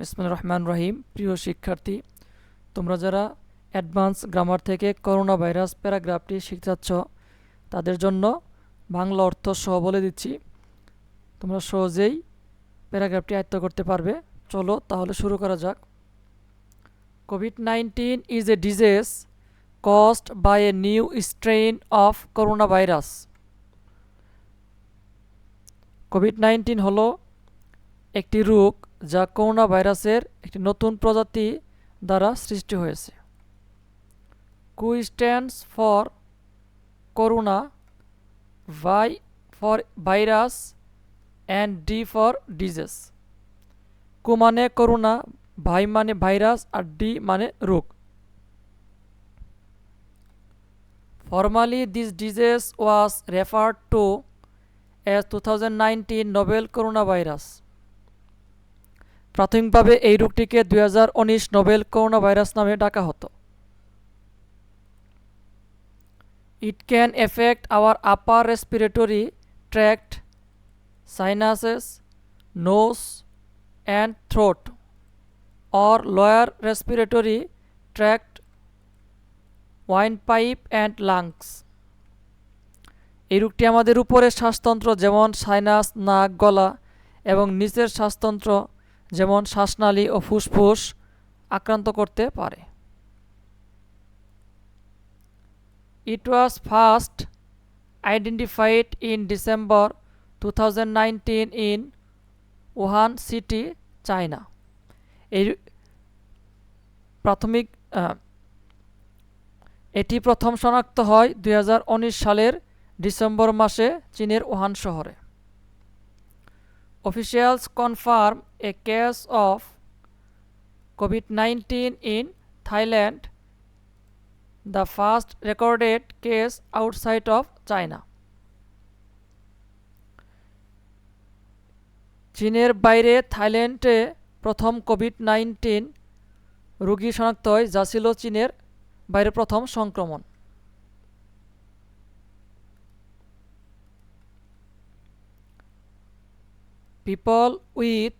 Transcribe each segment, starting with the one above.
বিসমুল রহমান রহিম। প্রিয় শিক্ষার্থী, তোমরা যারা অ্যাডভান্স গ্রামার থেকে করোনা ভাইরাস প্যারাগ্রাফটি শিখতে তাদের জন্য বাংলা অর্থ সহ বলে দিচ্ছি। তোমরা সহজেই প্যারাগ্রাফটি আয়ত্ত করতে পারবে। চলো তাহলে শুরু করা যাক। Covid nineteen is a disease caused by a new strain of coronavirus Covid nineteen হলো একটি রোগ যা করোনা ভাইরাসের একটি নতুন প্রজাতি দ্বারা সৃষ্টি হয়েছে। CO stands for corona VI for virus and D for disease CO মানে করোনা ভাই মানে ভাইরাস আর ডি মানে রোগ। Formally, this disease was referred to as 2019 novel coronavirus. প্রাথমিকভাবে এই রোগটিকে দু হাজার উনিশ নোবেল করোনা ভাইরাস নামে ডাকা হতো। It can affect our upper respiratory tract sinuses nose and throat or lower respiratory tract windpipe and lungs এই রোগটি আমাদের উপরের শ্বাসতন্ত্র যেমন সাইনাস নাক, গলা এবং নিচের শ্বাসতন্ত্র যেমন শ্বাসনালী ও ফুসফুস আক্রান্ত করতে পারে। It was first identified in December two in Wuhan city China এই প্রাথমিক এটি প্রথম শনাক্ত হয় দু হাজার উনিশ সালের ডিসেম্বর মাসে চীনের ওহান শহরে। Confirm a case of Covid nineteen in Thailand the first recorded case outside of China চীনের বাইরে থাইল্যান্ডে প্রথম কোভিড নাইন্টিন রোগী শনাক্ত হয় যা ছিল চীনের বাইরে প্রথম সংক্রমণ। People with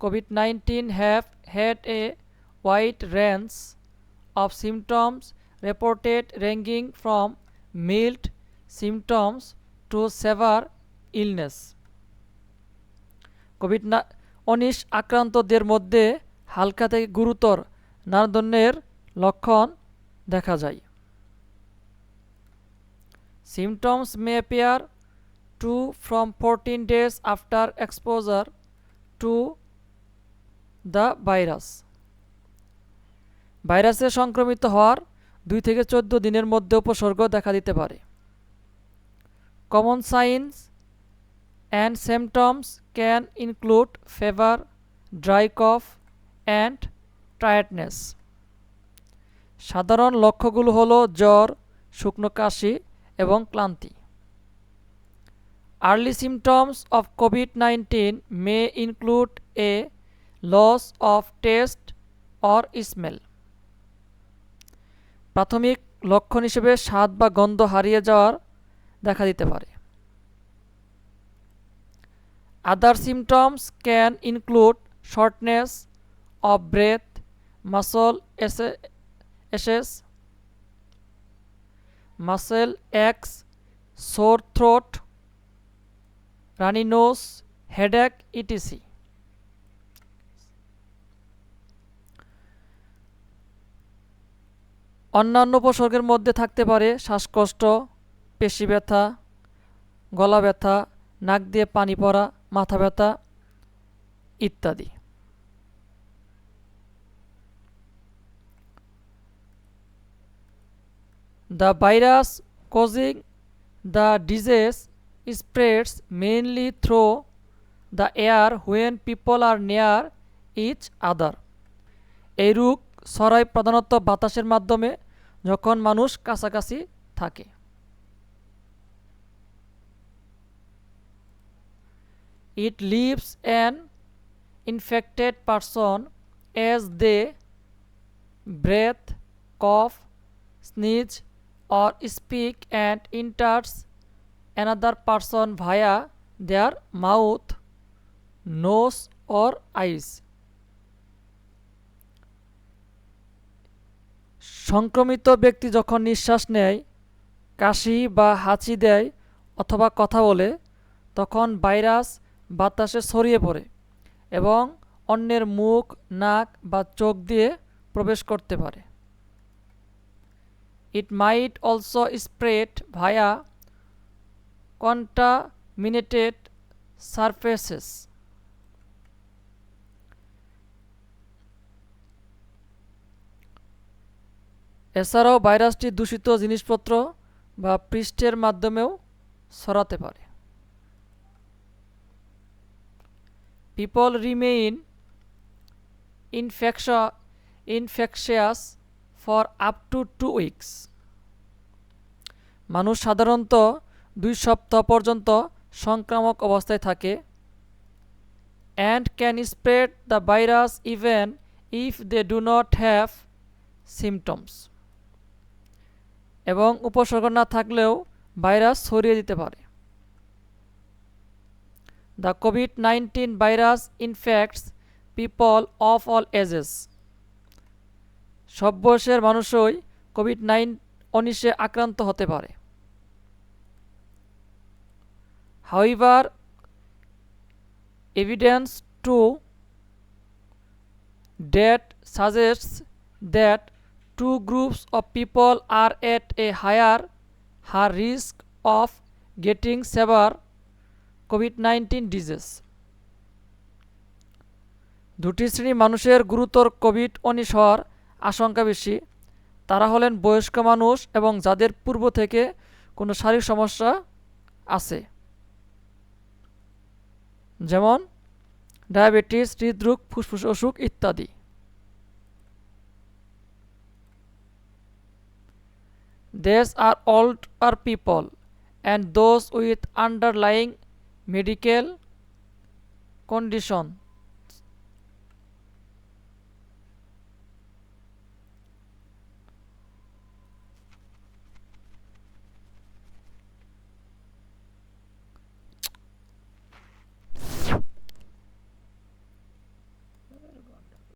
COVID-19 have had a wide range of symptoms reported ranging from mild symptoms to severe illness. Covid উনিশ আক্রান্তদের মধ্যে হালকা থেকে গুরুতর নানা ধরনের লক্ষণ দেখা যায় symptoms may appear two from fourteen days after exposure to the virus ভাইরাসে সংক্রমিত হওয়ার দুই থেকে চোদ্দ দিনের মধ্যে উপসর্গ দেখা দিতে পারে। Common signs and symptoms can include fever dry cough and tiredness সাধারণ লক্ষ্যগুলো হলো জ্বর, শুকনো কাশি এবং ক্লান্তি। Early symptoms of Covid nineteen may include a loss of taste or smell প্রাথমিক লক্ষণ হিসেবে স্বাদ বা গন্ধ হারিয়ে যাওয়ার দেখা দিতে পারে। Other symptoms can include shortness of breath muscle ache aches muscle aches sore throat runny nose, headache, etc. অন্যান্য উপসর্গের মধ্যে থাকতে পারে শ্বাসকষ্ট, পেশি ব্যথা, গলা ব্যথা, নাক দিয়ে পানি পড়া, মাথা ব্যথা ইত্যাদি। The virus causing the disease spreads mainly through the air when people are near each other. এই রোগ ছড়ায় প্রধানত বাতাসের মাধ্যমে যখন মানুষ কাছাকাছি থাকে। It leaves an infected person as they breathe cough sneeze or speak and enters another person via their mouth nose or eyes সংক্রমিত ব্যক্তি যখন নিঃশ্বাস নেয়, কাশি বা হাঁচি দেয় অথবা কথা বলে, তখন ভাইরাস বাতাসে ছড়িয়ে পড়ে এবং অন্যের মুখ, নাক বা চোখ দিয়ে প্রবেশ করতে পারে। It might also spread via contaminated surfaces এছাড়াও ভাইরাসটি দূষিত জিনিসপত্র বা পৃষ্ঠের মাধ্যমেও ছড়াতে পারে। People remain infectious infectious for up to two weeks মানুষ সাধারণত দুই সপ্তাহ পর্যন্ত সংক্রামক অবস্থায় থাকে। And can spread the virus even if they do not have symptoms এবং উপসর্গ না থাকলেও ভাইরাস ছড়িয়ে দিতে পারে। The Covid nineteen virus infects people of all ages সব বয়সের মানুষই কোভিড নাইন উনিশে আক্রান্ত হতে পারে। However evidence to date suggests that two groups of people are at a higher high risk of getting severe COVID-19 disease. দুটি শ্রেণি মানুষের গুরুতর কোভিড উনিশ হওয়ার আশঙ্কা বেশি তারা হলেন বয়স্ক মানুষ এবং যাদের পূর্ব থেকে কোনো শারীরিক সমস্যা আছে যেমন ডায়াবেটিস হৃদরোগ ফুসফুস অসুখ ইত্যাদি These are older people and those with underlying medical condition